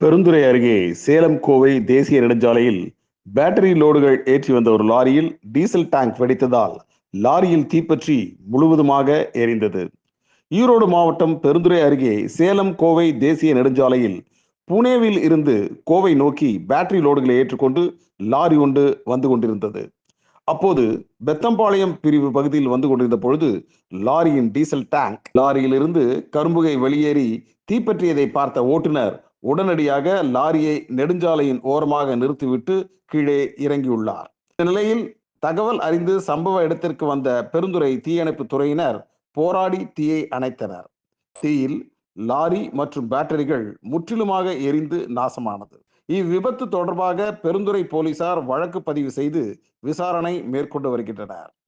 பெருந்துறை அருகே சேலம் கோவை தேசிய நெடுஞ்சாலையில் பேட்டரி லோடுகள் ஏற்றி வந்த ஒரு லாரியில் டீசல் டேங்க் வெடித்ததால் லாரியில் தீப்பற்றி முழுவதுமாக எரிந்தது. ஈரோடு மாவட்டம் பெருந்துறை அருகே சேலம் கோவை தேசிய நெடுஞ்சாலையில் புனேவில் இருந்து கோவை நோக்கி பேட்டரி லோடுகளை ஏற்றுக்கொண்டு லாரி ஒன்று வந்து கொண்டிருந்தது. அப்போது பெத்தம்பாளையம் பிரிவு பகுதியில் வந்து கொண்டிருந்த பொழுது லாரியின் டீசல் டேங்க் லாரியிலிருந்து கரும்புகை வெளியேறி தீப்பற்றியதை பார்த்த ஓட்டுநர் உடனடியாக லாரியை நெடுஞ்சாலையின் ஓரமாக நிறுத்திவிட்டு கீழே இறங்கியுள்ளார். இந்த நிலையில் தகவல் அறிந்து சம்பவ இடத்திற்கு வந்த பெருந்துறை தீயணைப்பு துறையினர் போராடி தீயை அணைத்தனர். தீயில் லாரி மற்றும் பேட்டரிகள் முற்றிலுமாக எரிந்து நாசமானது. இவ்விபத்து தொடர்பாக பெருந்துறை போலீசார் வழக்கு பதிவு செய்து விசாரணை மேற்கொண்டு வருகின்றனர்.